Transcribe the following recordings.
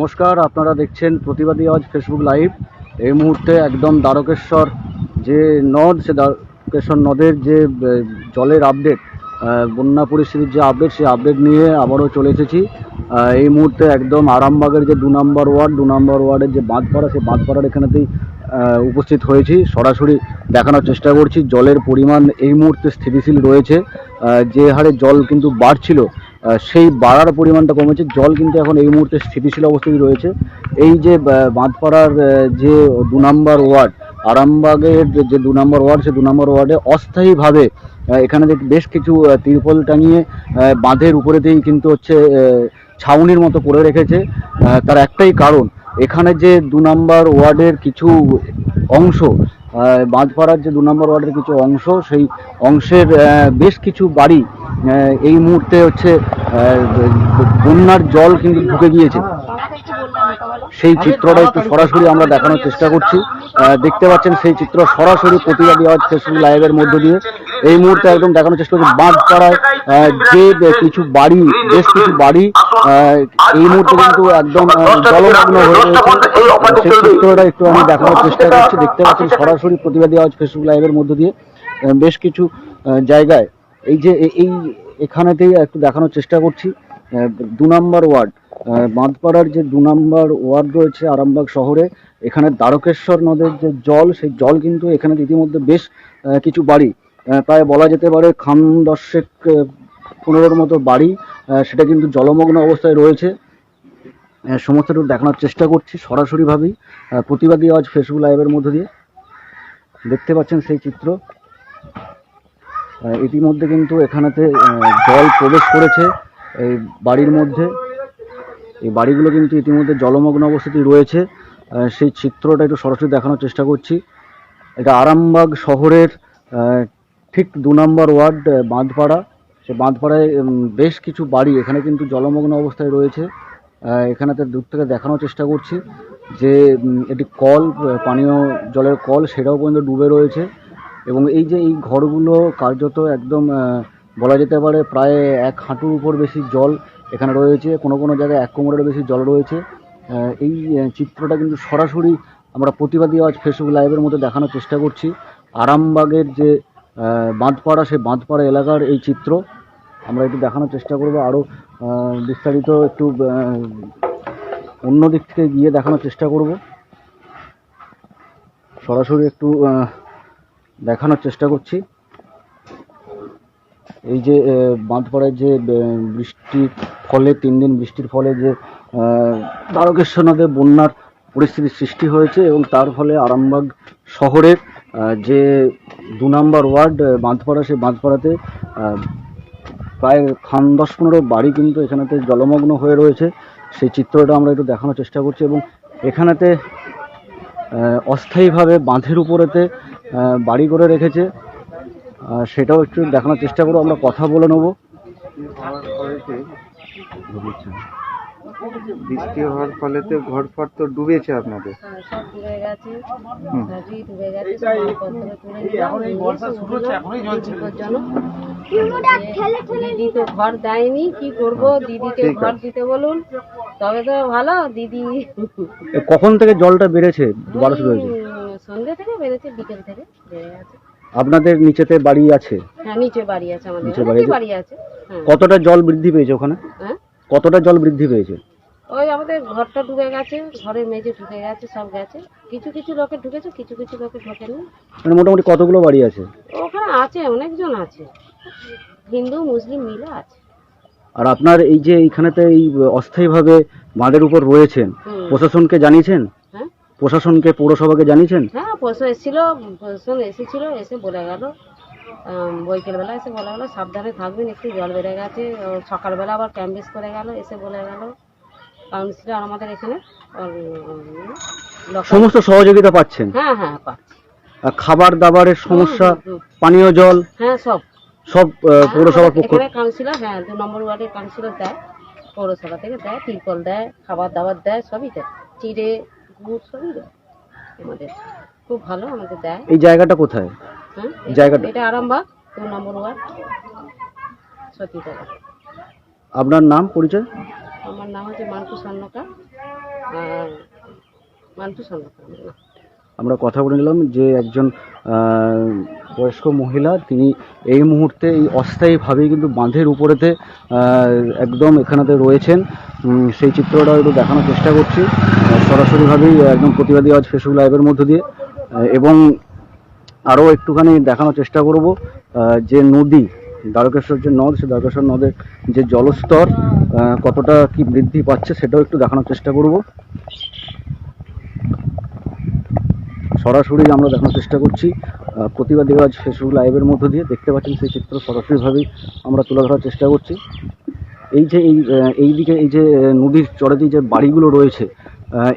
নমস্কার, আপনারা দেখছেন প্রতিবাদী আওয়াজ ফেসবুক লাইভ এই মুহূর্তে একদম দ্বারকেশ্বর যে নদ, সে দ্বারকেশ্বর নদের যে জলের আপডেট বন্যা পরিস্থিতির যে আপডেট সেই আপডেট নিয়ে আবারও চলে এসেছি। এই মুহূর্তে একদম আরামবাগের যে দু নম্বর ওয়ার্ড, দু নম্বর ওয়ার্ডের যে বাঁধপাড়া, সেই বাঁধপাড়ার এখানেতেই উপস্থিত হয়েছি। সরাসরি দেখানোর চেষ্টা করছি। জলের পরিমাণ এই মুহূর্তে স্থিতিশীল রয়েছে। যে হারে জল কিন্তু বাড়ছিল সেই বাড়ার পরিমাণটা কমেছে। জল কিন্তু এখন এই মুহূর্তে স্থিতিশীল অবস্থায় রয়েছে। এই যে বাঁধপাড়ার যে দু নম্বর ওয়ার্ড, আরামবাগের যে- দু নম্বর ওয়ার্ড সেই দু নম্বর ওয়ার্ডে অস্থায়ীভাবে এখানে বেশ কিছু তিরপল টাঙিয়ে বাঁধের উপরেতেই কিন্তু হচ্ছে ছাউনির মতো করে রেখেছে। তার একটাই কারণ, এখানে যে দু নম্বর ওয়ার্ডের কিছু অংশ বাঁধপাড়ার যে দু নম্বর ওয়ার্ডের কিছু অংশ, সেই অংশের বেশ কিছু বাড়ি এই মুহূর্তে হচ্ছে বন্যার জল কিন্তু ঢুকে গিয়েছে। সেই চিত্রটা একটু সরাসরি আমরা দেখানোর চেষ্টা করছি। দেখতে পাচ্ছেন সেই চিত্র সরাসরি প্রতিবাদী ফেসবুক লাইভের মধ্য দিয়ে। এই মুহূর্তে একদম দেখানোর চেষ্টা করছি বাঁধপাড়ায় যে কিছু বাড়ি, বেশ কিছু বাড়ি এই মুহূর্তে কিন্তু একদম জলমগ্ন হয়ে একটু আমি দেখানোর চেষ্টা করছি, দেখতে পাচ্ছি সরাসরি প্রতিবাদী আওয়াজ ফেসবুক লাইভের মধ্য দিয়ে বেশ কিছু জায়গায়। এই যে এই এখানেতেই একটু দেখানোর চেষ্টা করছি দু নম্বর ওয়ার্ড বাঁধপাড়ার যে দু নম্বর ওয়ার্ড রয়েছে আরামবাগ শহরে, এখানে দ্বারকেশ্বর নদের যে জল, সেই জল কিন্তু এখানে ইতিমধ্যে বেশ কিছু বাড়ি প্রায় বলা যেতে পারে খান দশেক পনেরোর মতো বাড়ি সেটা কিন্তু জলমগ্ন অবস্থায় রয়েছে। আহ, সমস্তটুকু দেখানোর চেষ্টা করছি সরাসরিভাবেই। প্রতিবাদী আজ ফেসবুক লাইভের মধ্য দিয়ে। দেখতে পাচ্ছেন সেই চিত্র। ইতিমধ্যে কিন্তু এখানেতে জল প্রবেশ করেছে এই বাড়ির মধ্যে। এই বাড়িগুলো কিন্তু ইতিমধ্যে জলমগ্ন অবস্থাতেই রয়েছে। সেই চিত্রটা একটু সরাসরি দেখানোর চেষ্টা করছি। এটা আরামবাগ শহরের ঠিক দু নম্বর ওয়ার্ড বাঁধপাড়া। সে বাঁধপাড়ায় বেশ কিছু বাড়ি এখানে কিন্তু জলমগ্ন অবস্থায় রয়েছে। আহ, এখানেতে দূর থেকে দেখানোর চেষ্টা করছি যে এটি কল পানীয় জলের কল সেটাও পর্যন্ত ডুবে রয়েছে। এবং এই যে এই ঘরগুলো কার্যত একদম বলা যেতে পারে প্রায় এক হাঁটুর উপর বেশি জল এখানে রয়েছে। কোনো কোনো জায়গায় এক কোমরের বেশি জল রয়েছে। এই চিত্রটা কিন্তু সরাসরি আমরা প্রতিবাদী আজ ফেসবুক লাইভের মধ্যে দেখানোর চেষ্টা করছি। আরামবাগের যে বাঁধপাড়া, সেই বাঁধপাড়া এলাকার এই চিত্র। আমরা একটু দেখানোর চেষ্টা করব আরও বিস্তারিত একটু অন্য দিক থেকে গিয়ে দেখানোর চেষ্টা করব। সরাসরি একটু দেখানোর চেষ্টা করছি। এই যে বাঁধপাড়ায় যে বৃষ্টির ফলে, তিন দিন বৃষ্টির ফলে যে দ্বারকেশ্বর নদে বন্যার পরিস্থিতির সৃষ্টি হয়েছে এবং তার ফলে আরামবাগ শহরের যে দু নম্বর ওয়ার্ড বাঁধপাড়া, সেই বাঁধপাড়াতে প্রায় খান দশ পনেরো বাড়ি কিন্তু এখানেতে জলমগ্ন হয়ে রয়েছে। সেই চিত্রটা আমরা একটু দেখানোর চেষ্টা করছি এবং এখানেতে অস্থায়ীভাবে বাঁধের উপরেতে বাড়ি করে রেখেছে। সেটাও একটু দেখানোর চেষ্টা করব, আমরা কথা বলে নেব। বৃষ্টি হওয়ার ফলেতে ঘর ফর তো ডুবেছে আপনাদের। হ্যাঁ, সব ডুবে গেছে। নদী ডুবে গেছে সব মালপত্র তুলে নিলাম নিয়ে সব বিপজ্জনক। দিদি তো ঘর দেয়নি কি করব? দিদিকে ঘর দিতে বলুন। তবে তো ভালো দিদি। কখন থেকে জলটা বেড়েছে? বারো শুরু হয়েছে। উম, সন্ধ্যে থেকে বেড়েছে বিকেল থেকে বেড়ে গেছে। আপনাদের নিচেতে বাড়ি আছে? হ্যাঁ নিচে বাড়ি আছে আমাদের। নিচে বাড়ি আছে? বাড়ি আছে? হ্যাঁ। কতটা জল বৃদ্ধি পেয়েছে ওখানে? হ্যাঁ? কতটা জল বৃদ্ধি পেয়েছে? ওই আমাদের ঘরটা ডুবে গেছে ঘরের মেঝে ঢুকে গেছে সব গেছে। কিছু কিছু লোকে ঢুকেছে কিছু কিছু লোকে ঢোকেনি। মানে মোটামুটি কতগুলো বাড়ি আছে? ওখানে আছে অনেকজন আছে। হিন্দু মুসলিম মিলে আছে। আর আপনার এই যে এইখানেতে এই অস্থায়ীভাবে বাঁধের উপর রয়েছেন প্রশাসনকে জানিয়েছেন? হ্যাঁ। প্রশাসনকে পৌরসভাকে জানিয়েছেন? হ্যাঁ পশু এসেছিল প্রশাসন এসেছিল এসে বলে গেল। বৈকালবেলা এসে বলে গেল সাবধানে থাকবেন একটু জল বেড়ে গেছে। সকালবেলা আবার ক্যাম্পেস করে গেল এসে বলে গেল। কাউন্সিলর আমাদের এখানে সমস্ত সহযোগিতা পাচ্ছেন? হ্যাঁ হ্যাঁ পাচ্ছি। খাবার দাবারের সমস্যা পানীয় জল? হ্যাঁ সব। সব পৌরসভার পক্ষ কাউন্সিলর হ্যাঁ দু নম্বর ওয়ার্ডের কাউন্সিলর দেয় পৌরসভা থেকে দেয় তিরপল দেয় খাবার দাবার দেয় সবই দেয়। চিড়ে গুড় সবই দেয়। আমাদের খুব ভালো আমাদের দেয়। এই জায়গাটা কোথায়? জায়গাটা? এটা আরামবাগ দু নম্বর ওয়ার্ড সতীতলা আপনার নাম পরিচয়? আমার নাম হচ্ছে মান্টু স্বর্ণকার আর মান্টু নাম। আমরা কথা বলে নিলাম যে একজন বয়স্ক মহিলা তিনি এই মুহূর্তে এই অস্থায়ীভাবেই কিন্তু বাঁধের উপরেতে একদম এখানেতে রয়েছেন। সেই চিত্রটা একটু দেখানোর চেষ্টা করছি। সরাসরিভাবেই একদম প্রতিবাদী আজ ফেসবুক লাইভের মধ্য দিয়ে। এবং আরও একটুখানি দেখানোর চেষ্টা করব যে নদী, দ্বারকেশ্বর যে নদ, সে দ্বারকেশ্বর নদের যে জলস্তর কতটা কি বৃদ্ধি পাচ্ছে সেটাও একটু দেখানোর চেষ্টা করব। সরাসরি আমরা দেখানোর চেষ্টা করছি প্রতিবাদী আজ ফেসবুক লাইভের মধ্য দিয়ে দেখতে পাচ্ছেন সেই চিত্র সরাসরিভাবেই আমরা তুলে ধরার চেষ্টা করছি। এই যে এই এই দিকে এই যে নদীর চড়াতে যে বাড়িগুলো রয়েছে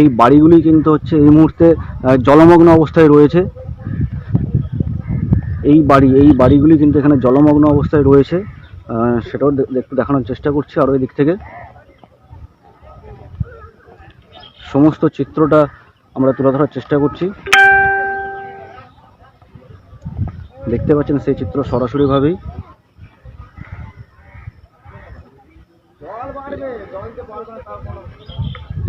এই বাড়িগুলি কিন্তু হচ্ছে এই মুহূর্তে জলমগ্ন অবস্থায় রয়েছে। এই বাড়ি এই বাড়িগুলি কিন্তু এখানে জলমগ্ন অবস্থায় রয়েছে। সেটাও একটু দেখানোর চেষ্টা করছি আরও এই দিক থেকে। সমস্ত চিত্রটা আমরা তুলে ধরার চেষ্টা করছি। দেখতে পাচ্ছেন সেই চিত্র সরাসরিভাবেই।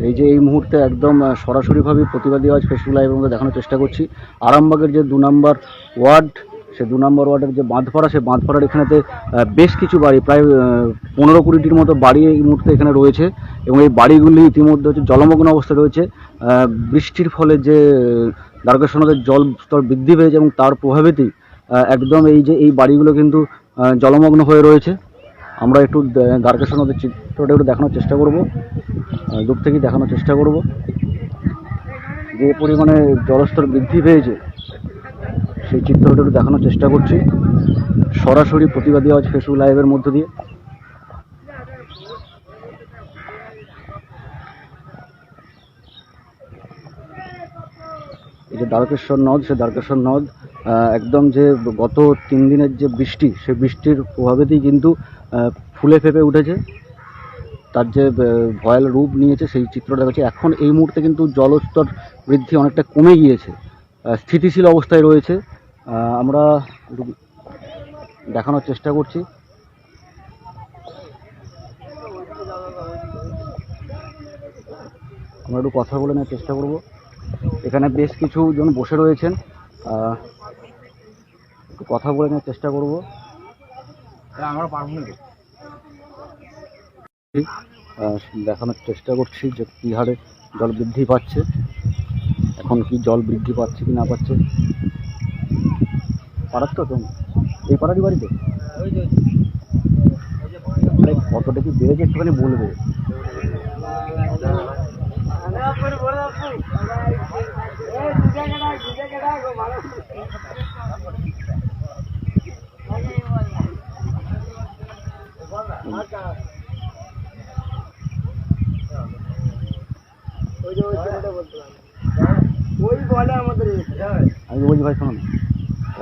এই যে এই মুহূর্তে একদম আহ, সরাসরিভাবেই প্রতিবাদী আজ ফেসবুক লাইভের মধ্যে দেখানোর চেষ্টা করছি। আরামবাগের যে দু নম্বর ওয়ার্ড সে দু নম্বর ওয়ার্ডের যে বাঁধপাড়া সে বাঁধপাড়ার এখানেতে বেশ কিছু বাড়ি, প্রায় পনেরো কুড়িটির মতো বাড়ি এই মুহূর্তে এখানে রয়েছে এবং এই বাড়িগুলি ইতিমধ্যে হচ্ছে জলমগ্ন অবস্থায় রয়েছে। বৃষ্টির ফলে যে দ্বারকেশ্বর নদের জল স্তর বৃদ্ধি পেয়েছে এবং তার প্রভাবেতেই একদম এই যে, এই বাড়িগুলো কিন্তু জলমগ্ন হয়ে রয়েছে। আমরা একটু দা- দ্বারকেশ্বর নদের চিত্রটা একটু দেখানোর চেষ্টা করব। দূর থেকেই দেখানোর চেষ্টা করব। যে পরিমাণে জলস্তর বৃদ্ধি পেয়েছে সেই চিত্রটা একটু দেখানোর চেষ্টা করছি। সরাসরি প্রতিবাদী আজ ফেসবুক লাইভের মধ্য দিয়ে। এই যে দ্বারকেশ্বর নদ সে দ্বারকেশ্বর নদ একদম যে গত তিন দিনের যে বৃষ্টি, সেই বৃষ্টির প্রভাবেতেই কিন্তু ফুলে ফেপে উঠেছে। তার যে ভয়াল রূপ নিয়েছে, সেই চিত্রটা দেখাচ্ছে। এখন এই মুহূর্তে কিন্তু জলস্তর বৃদ্ধি অনেকটা কমে গিয়েছে। স্থিতিশীল অবস্থায় রয়েছে। আমরা একটু দেখানোর চেষ্টা করছি। আমরা একটু কথা বলে নেওয়ার চেষ্টা করব। এখানে বেশ কিছু জন বসে রয়েছেন। একটু কথা বলে নেওয়ার চেষ্টা করব। আমরা পারব দেখানোর চেষ্টা করছি যে কী হারে জল বৃদ্ধি পাচ্ছে। এখন কি জল বৃদ্ধি পাচ্ছে কি না পাচ্ছে। পাড়ার তো তুমি? এই পাড়ারই বাড়িতে? কতটা কি বেড়েছে একটুখানি বলবে। আমি বলছি ভাই শোনো